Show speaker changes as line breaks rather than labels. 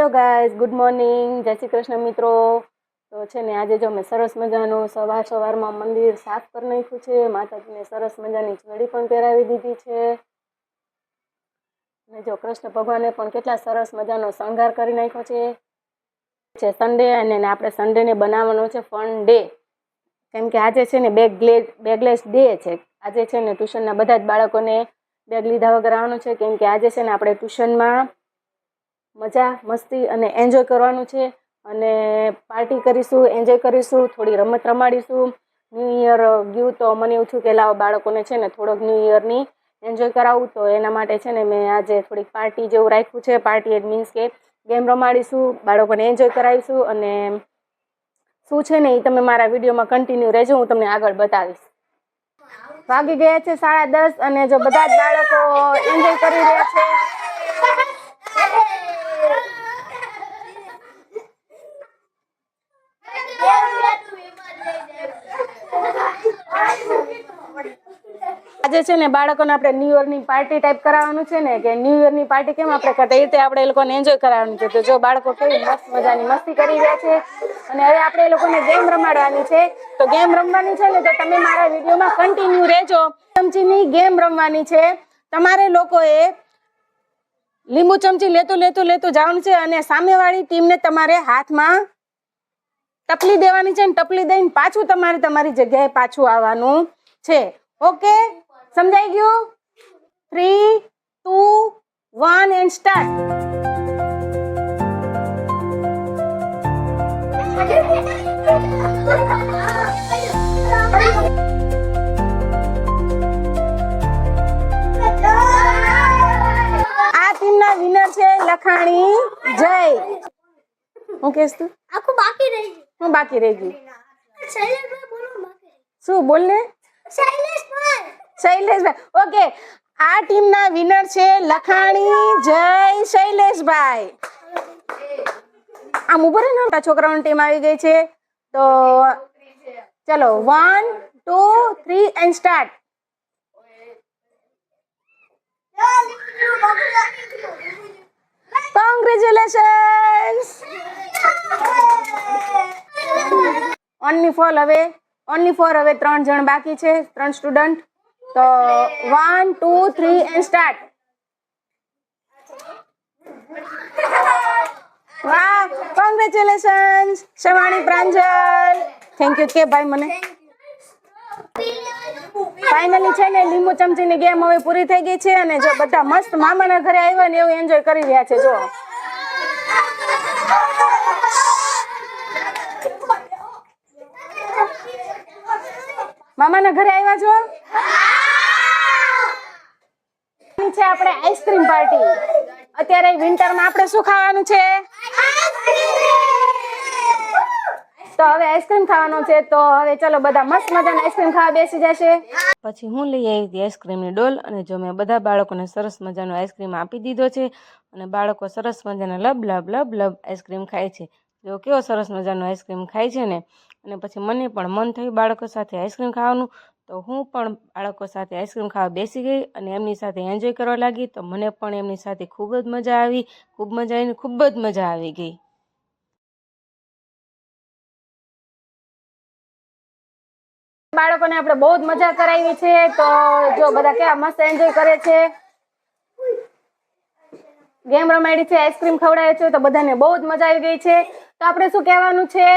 Hello guys good morning જય શ્રી કૃષ્ણ, મિત્રો. તો છે ને, આજે જો મેં સરસ મજાનું સવાર સવારમાં મંદિર સાફ કરી નાખ્યું છે. માતાજીને સરસ મજાની ચડી પણ પહેરાવી દીધી છે. અને જો કૃષ્ણ ભગવાને પણ કેટલા સરસ મજાનો શણગાર કરી નાખ્યો છે. છે સન્ડે અને આપણે સન્ડેને બનાવવાનો છે ફન ડે કેમ કે આજે છે ને બેગલે બેગલેસ ડે છે. આજે છે ને ટ્યુશનના બધા જ બાળકોને બેગ લીધા વગર આવવાનું છે. કેમ કે આજે છે ને, આપણે ટ્યુશનમાં મજા, મસ્તી અને એન્જોય કરવાનું છે. અને પાર્ટી કરીશું એન્જોય કરીશું, થોડી રમત રમાડીશું. ન્યૂ ઇયર ગયું તો મને એવું થયું કે લાવો બાળકોને છે ને થોડોક ન્યૂ ઇયરની એન્જોય કરાવું. તો એના માટે છે ને મેં આજે થોડીક પાર્ટી જેવું રાખ્યું છે. પાર્ટી એટ મીન્સ કે ગેમ રમાડીશું, બાળકોને એન્જોય કરાવીશું અને શું છે ને એ તમે મારા વિડીયોમાં કન્ટિન્યુ રહેજો, હું તમને આગળ બતાવીશ. વાગી ગયા છે સાડા દસ અને જો બધા જ બાળકો એન્જોય કરી રહ્યા છે. આજે છે ને બાળકોને આપણે ન્યૂ યરની પાર્ટી ટાઈપ કરાવવાનું છે ને, કે ન્યૂ યરની પાર્ટી કેમ આપણે કરતા? એ રીતે આપણે એ લોકોને એન્જોય કરાવવાનું છે. તો જો બાળકો કેવી મસ્ત મજાની મસ્તી કરી રહ્યા છે. અને હવે આપણે એ લોકોને ગેમ રમાડવાની છે. તો ગેમ રમવાની છે ને, તો તમે મારા વિડીયોમાં કન્ટિન્યુ રહેજો. ચમચીની ગેમ રમવાની છે. તમારે લોકોએ લીંબુ ચમચી લેતું લેતું લેતું જવાનું છે અને સામેવાળી ટીમને તમારે હાથમાં ટપલી દેવાની છે ને, ટપલી દઈને પાછું તમારે તમારી જગ્યાએ પાછું આવવાનું છે. ઓકે સમજાઈ ગયું? Three two one and start આ ટીમના વિનર છે લખાણી જય. હું કહેશ તું?
આખું બાકી રહી
હું બાકી રહી
બાકી
શું બોલ ને?
શૈલેષભાઈ.
ઓકે આ ટીમના વિનર છે લખાણી જય શૈલેષભાઈ. આમ ઊભો રહે છોકરાઓની ટીમ આવી ગઈ છે. તો ચલો one two three and start congratulations only four હવે ઓનલી ફોર હવે ત્રણ જણ બાકી છે, ત્રણ સ્ટુડન્ટ તો one two three and start વાહ congratulation Shivani Pranjal. Thank you કે ભાઈ મને. ફાઇનલી છે ને, લીંબુ ચમચીની ગેમ હવે પૂરી થઈ ગઈ છે અને જો બધા મસ્ત મામાના ઘરે આવ્યા ને એવું એન્જોય કરી રહ્યા છે, જો. મામાના ઘરે આવ્યા છો છે આપણે આઈસ્ક્રીમ પાર્ટી. અત્યારે વિન્ટરમાં આપણે શું ખાવાનું છે? તો હવે આઈસ્ક્રીમ ખાવાનું છે, તો હવે ચલો બધા મસ્ત મજાના આઈસ્ક્રીમ ખાવા બેસી જશે. પછી હું લઈ આવી હતી આઈસ્ક્રીમની ડોલ અને જો મેં બધા બાળકોને સરસ મજાનો આઈસ્ક્રીમ આપી દીધો છે અને બાળકો સરસ મજાના લબ લબ લબ લબ આઈસ્ક્રીમ ખાય છે. જો કેવો સરસ મજાનો આઈસ્ક્રીમ ખાય છે ને? અને પછી મને પણ મન થયું બાળકો સાથે આઈસ્ક્રીમ ખાવાનું. તો હું પણ બાળકો સાથે આઈસ્ક્રીમ ખાવા બેસી ગઈ અને એમની સાથે એન્જોય કરવા લાગી તો મને પણ એમની સાથે ખૂબ જ મજા આવી, ખૂબ મજા આવીને ખૂબ જ મજા આવી ગઈ. બાળકોને આપણે બહુ જ મજા કરાવી છે તો જો બધા કેવા મસ્ત એન્જોય કરે છે. ગેમ રમાડી છે આઈસ્ક્રીમ ખવડાવે છે તો બધાને બહુ જ મજા આવી ગઈ છે. તો આપણે શું કહેવાનું છે?